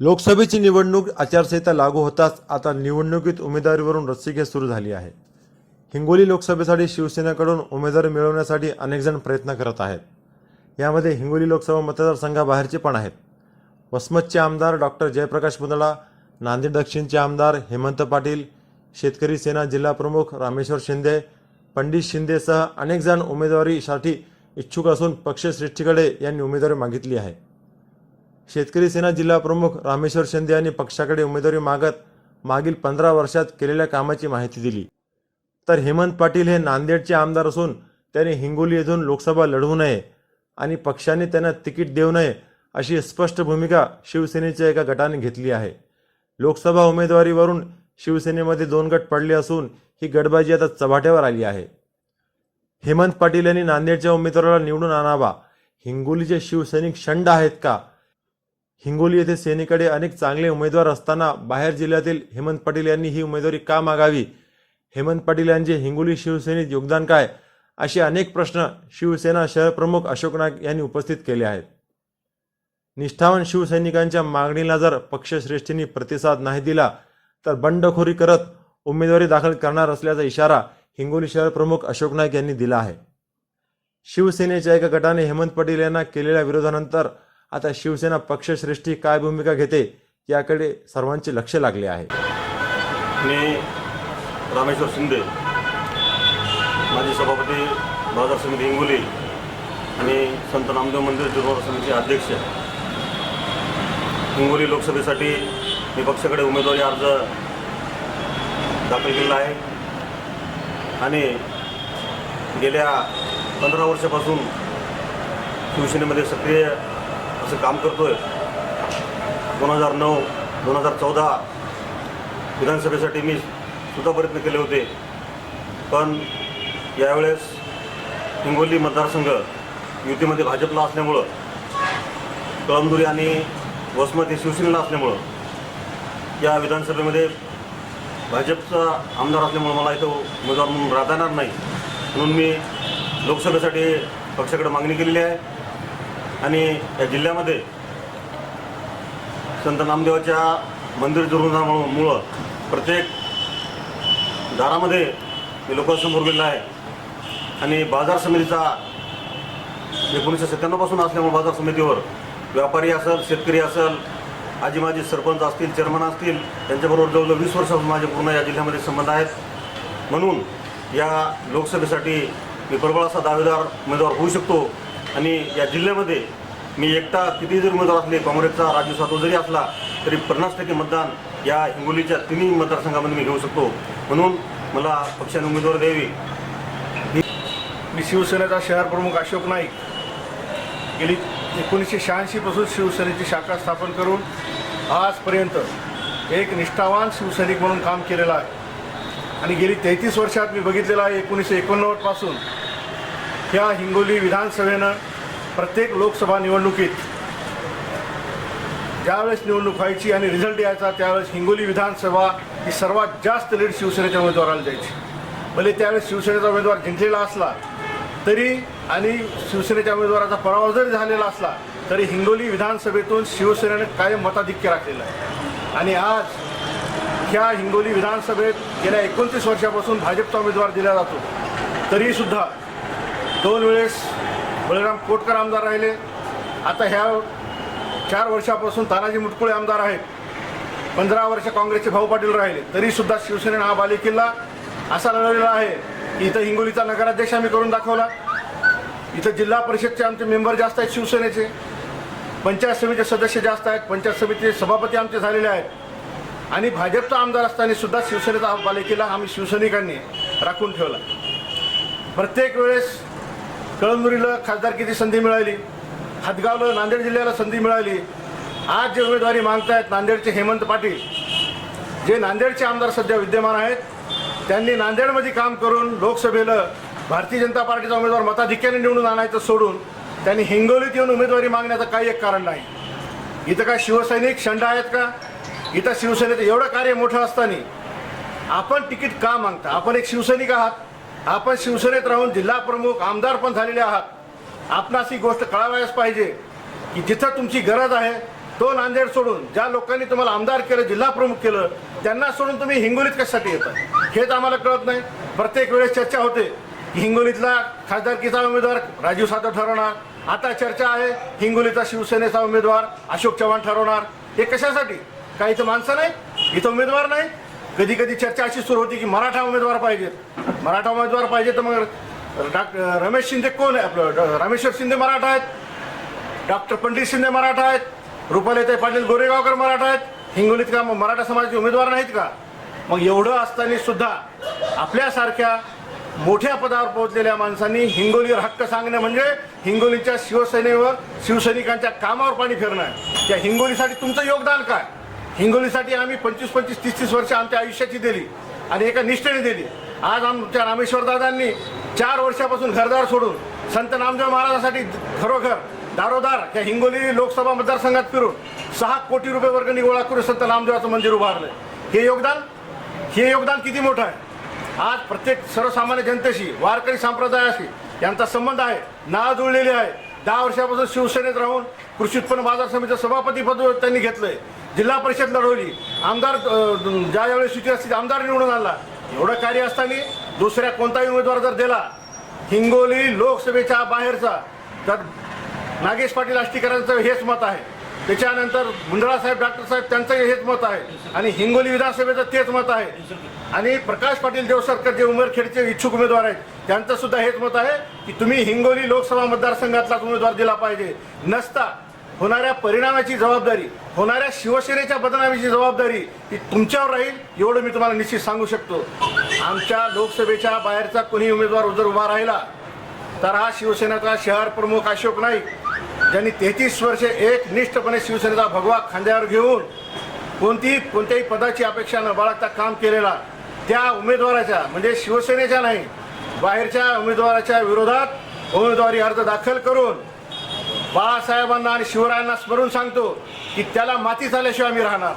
लोकसभेची निवडणूक आचारसंहिता लागू होताच आता निवडणुकीत उमेदवारीवरून रस्सीखेच सुरू झाली आहे. हिंगोली लोकसभेसाठी शिवसेनेकडून उमेदवारी मिळवण्यासाठी अनेकजण प्रयत्न करत आहेत. यामध्ये हिंगोली लोकसभा मतदारसंघाबाहेरचे पण आहेत. वसमतचे आमदार डॉक्टर जयप्रकाश मुंदळा नांदेड दक्षिणचे आमदार हेमंत पाटील शेतकरी सेना जिल्हा प्रमुख रामेश्वर शिंदे पंडित शिंदेसह अनेकजण उमेदवारीसाठी इच्छुक असून पक्षश्रेष्ठीकडे यांनी उमेदवारी मागितली आहे. शेतकरी सेना जिल्हा प्रमुख रामेश्वर शिंदे यांनी पक्षाकडे उमेदवारी मागत मागील पंधरा वर्षात केलेल्या कामाची माहिती दिली. तर हेमंत पाटील हे नांदेडचे आमदार असून त्यांनी हिंगोली येथून लोकसभा लढवू नये आणि पक्षाने त्यांना तिकीट देऊ नये अशी स्पष्ट भूमिका शिवसेनेच्या एका गटाने घेतली आहे. लोकसभा उमेदवारीवरून शिवसेनेमध्ये दोन गट पडले असून ही गटबाजी आता चव्हाट्यावर आली आहे. हेमंत पाटील यांनी नांदेडच्या उमेदवाराला निवडून आणावा. हिंगोलीचे शिवसैनिक शंड आहेत का? हिंगोली येथे सेनेकडे अनेक चांगले उमेदवार असताना बाहेर जिल्ह्यातील हेमंत पाटील यांनी ही उमेदवारी का मागावी? हेमंत पाटील यांचे हिंगोली शिवसेनेत योगदान काय? असे अनेक प्रश्न शिवसेना शहर प्रमुख अशोक नाग यांनी उपस्थित केले आहेत. निष्ठावान शिवसैनिकांच्या मागणीला जर पक्षश्रेष्ठींनी प्रतिसाद नाही दिला तर बंडखोरी करत उमेदवारी दाखल करणार असल्याचा इशारा हिंगोली शहर प्रमुख अशोक नाईक यांनी दिला आहे. शिवसेनेच्या एका गटाने हेमंत पाटील यांना केलेल्या विरोधानंतर आता शिवसेना पक्षश्रेष्ठी काय भूमिका घेते याकडे सर्वांचे लक्ष लागले आहे. मी रामेश्वर शिंदे माजी सभापती बाजार समिती हिंगोली आणि संत नामदेव मंदिर जुरवार समितीचे अध्यक्ष. हिंगोली लोकसभेसाठी मी पक्षाकडे उमेदवारी अर्ज दाखल केलेला आहे. आणि गेल्या पंधरा वर्षापासून शिवसेनेमध्ये सक्रिय असं काम करतोय. दोन हजार नऊ दोन हजार चौदा विधानसभेसाठी मी सुद्धा प्रयत्न केले होते. पण यावेळेस हिंगोली मतदारसंघ युतीमध्ये भाजपला असल्यामुळं कळमदुरी आणि वसमत हे शिवसेनेला असल्यामुळं या विधानसभेमध्ये भाजपचा आमदार असल्यामुळं मला इथं उमेदवार म्हणून राहता येणार नाही. म्हणून मी लोकसभेसाठी पक्षाकडे मागणी केलेली आहे. आणि या जिल्ह्यामध्ये संत नामदेवाच्या मंदिर दुर्गंधामुळं प्रत्येक दारामध्ये मी लोकांसमोर गेलेला आहे. आणि बाजार समितीचा एकोणीसशे सत्त्याण्णवपासून असल्यामुळे बाजार समितीवर व्यापारी असेल शेतकरी असेल आजी माजी सरपंच असतील चेअरमन असतील त्यांच्याबरोबर जवळजवळ वीस वर्षापासून माझे पूर्ण या जिल्ह्यामध्ये संबंध आहेत. म्हणून या लोकसभेसाठी मी प्रबळ असा दावेदार उमेदवार होऊ शकतो. आणि या जिल्ह्यामध्ये मी एकटा किती जरी उमेदवार असले काँग्रेसचा राजू सातव जरी असला तरी पन्नास टक्के मतदान या हिंगोलीच्या तिन्ही मतदारसंघामध्ये मी घेऊ शकतो. म्हणून मला पक्षाने उमेदवार द्यावी. मी शिवसेनेचा शहर प्रमुख अशोक नाईक. गेली एकोणीसशे शहाऐंशीपासून शिवसेनेची शाखा स्थापन करून आजपर्यंत एक निष्ठावान शिवसैनिक म्हणून काम केलेलं आहे. आणि गेली तेहतीस वर्षात मी बघितलेलं आहे एकोणीसशे एकोणनव्वदपासून ह्या हिंगोली विधानसभेनं प्रत्येक लोकसभा निवडणुकीत ज्यावेळेस निवडणूक व्हायची आणि रिझल्ट यायचा त्यावेळेस हिंगोली विधानसभा ही सर्वात जास्त लीड शिवसेनेच्या उमेदवाराला द्यायची. भले त्यावेळेस शिवसेनेचा उमेदवार जिंकलेला असला तरी आणि शिवसेनेच्या उमेदवाराचा पराभव जरी झालेला असला तरी हिंगोली विधानसभेतून शिवसेनेने कायम मताधिक्य राखलेलं आहे. आणि आज ह्या हिंगोली विधानसभेत गेल्या एकोणतीस वर्षापासून भाजपचा उमेदवार दिला जातो. तरीसुद्धा दोन वेळेस बळीराम कोटकर आमदार राहिले. आता ह्या चार वर्षापासून तानाजी मुटकुळे आमदार आहेत. पंधरा वर्ष काँग्रेसचे भाऊ पाटील राहिले. तरीसुद्धा शिवसेनेनं हा बालेकिल्ला असा लढवलेला आहे की इथं हिंगोलीचा नगराध्यक्ष आम्ही करून दाखवला. इथं जिल्हा परिषदचे आमचे मेंबर जास्त आहेत शिवसेनेचे. पंचायत समितीचे सदस्य जास्त आहेत. पंचायत समितीचे सभापती आमचे झालेले आहेत. आणि भाजपचा आमदार असताना सुद्धा शिवसेनेचा हा बालेकिल्ला आम्ही शिवसैनिकांनी राखून ठेवला. प्रत्येक वेळेस कळमनुरीला खासदारकीची संधी मिळाली? हातगावला नांदेड जिल्ह्याला संधी मिळाली. आज जे उमेदवारी मागतायत नांदेडचे हेमंत पाटील जे नांदेडचे आमदार सध्या विद्यमान आहेत त्यांनी नांदेडमध्ये काम करून लोकसभेला भारतीय जनता पार्टीचा उमेदवार मताधिक्याने निवडून आणायचं सोडून त्यांनी हिंगोलीत येऊन उमेदवारी मागण्याचं काही एक कारण नाही. इथं काय शिवसैनिक शंड आहेत का? इथं शिवसेनेचं एवढं कार्य मोठं असताना आपण तिकीट का मागता? आपण एक शिवसैनिक आहात. आपण शिवसेनेत राहून जिल्हा प्रमुख आमदार पण झालेले आहात. आपणास ही गोष्ट कळावयास पाहिजे की जिथं तुमची गरज आहे तो नांदेड सोडून ज्या लोकांनी तुम्हाला आमदार केलं जिल्हा प्रमुख केलं त्यांना सोडून तुम्ही हिंगोलीत कशासाठी येता? हेच आम्हाला कळत नाही. प्रत्येक वेळेस चर्चा होते. हिंगोलीतला खासदारकीचा उमेदवार राजीव सातव ठरवणार. आता चर्चा आहे हिंगोलीचा शिवसेनेचा उमेदवार अशोक चव्हाण ठरवणार. हे कशासाठी? काही इथं माणसं नाही इथं उमेदवार नाही. कधी कधी चर्चा अशी सुरू होती की मराठा उमेदवार पाहिजेत. मराठा उमेदवार पाहिजे तर मग डॉक्टर रमेश शिंदे कोण आहे? आपलं ड- रामेश्वर शिंदे मराठा आहेत. डॉक्टर पंडित शिंदे मराठा आहेत. रुपालीताई पाटील गोरेगावकर मराठा आहेत. हिंगोलीत का मग मराठा समाजाचे उमेदवार नाहीत का? मग एवढं असताना सुद्धा आपल्यासारख्या मोठ्या पदावर पोहोचलेल्या माणसांनी हिंगोलीवर हक्क सांगणं म्हणजे हिंगोलीच्या शिवसेनेवर शिवसैनिकांच्या कामावर पाणी फिरणं आहे. त्या हिंगोलीसाठी तुमचं योगदान काय? हिंगोलीसाठी आम्ही पंचवीस पंचवीस तीस तीस वर्ष आमच्या आयुष्याची दिली आणि एका निष्ठेने दिली. आज आमच्या रामेश्वर दादांनी चार वर्षापासून घरदार सोडून संत नामदेव महाराजांसाठी खरोखर दारोदार या हिंगोली लोकसभा मतदारसंघात फिरून सहा कोटी रुपये वर्गणी गोळा करून संत नामदेवाचं मंदिर उभारलं हे योगदान हे योगदान किती मोठं आहे? आज प्रत्येक सर्वसामान्य जनतेशी वारकरी संप्रदायाशी यांचा संबंध आहे. नाळ जुळलेले आहे. दहा वर्षापासून शिवसेनेत राहून कृषी उत्पन्न बाजार समितीचं सभापती पद त्यांनी घेतलंय. जिल्हा परिषद लढवली. आमदार ज्या वेळेस सुटी असते आमदार निवडून आणला. एवढं कार्य असताना दुसऱ्या कोणताही उमेदवार जर दिला हिंगोली लोकसभेच्या बाहेरचा तर नागेश पाटील आष्टीकरांचं हेच मत आहे. त्याच्यानंतर मुंदळा साहेब डॉक्टर साहेब त्यांचं हेच मत आहे. आणि हिंगोली विधानसभेचं तेच मत आहे. आणि प्रकाश पाटील देवसरकर जे उमरखेडचे इच्छुक उमेदवार आहेत त्यांचं सुद्धा हेच मत आहे की तुम्ही हिंगोली लोकसभा मतदारसंघातलाच उमेदवार दिला पाहिजे. नसता होणाऱ्या परिणामाची जबाबदारी होणाऱ्या शिवसेनेच्या बदनामीची जबाबदारी ही तुमच्यावर राहील एवढं मी तुम्हाला निश्चित सांगू शकतो. आमच्या लोकसभेच्या बाहेरचा कोणी उमेदवार जर उभा राहिला तर हा शिवसेनेचा शहर प्रमुख अशोक नाईक ज्यांनी तेहतीस वर्षे एक निष्ठपणे शिवसेनेचा भगवा खांद्यावर घेऊन कोणतीही कोणत्याही पदाची अपेक्षा न बाळगता काम केलेला त्या उमेदवाराच्या म्हणजे शिवसेनेच्या नाही बाहेरच्या उमेदवाराच्या विरोधात उमेदवारी अर्ज दाखल करून बाळासाहेबांना आणि शिवरायांना स्मरून सांगतो की त्याला माती झाल्याशिवाय आम्ही राहणार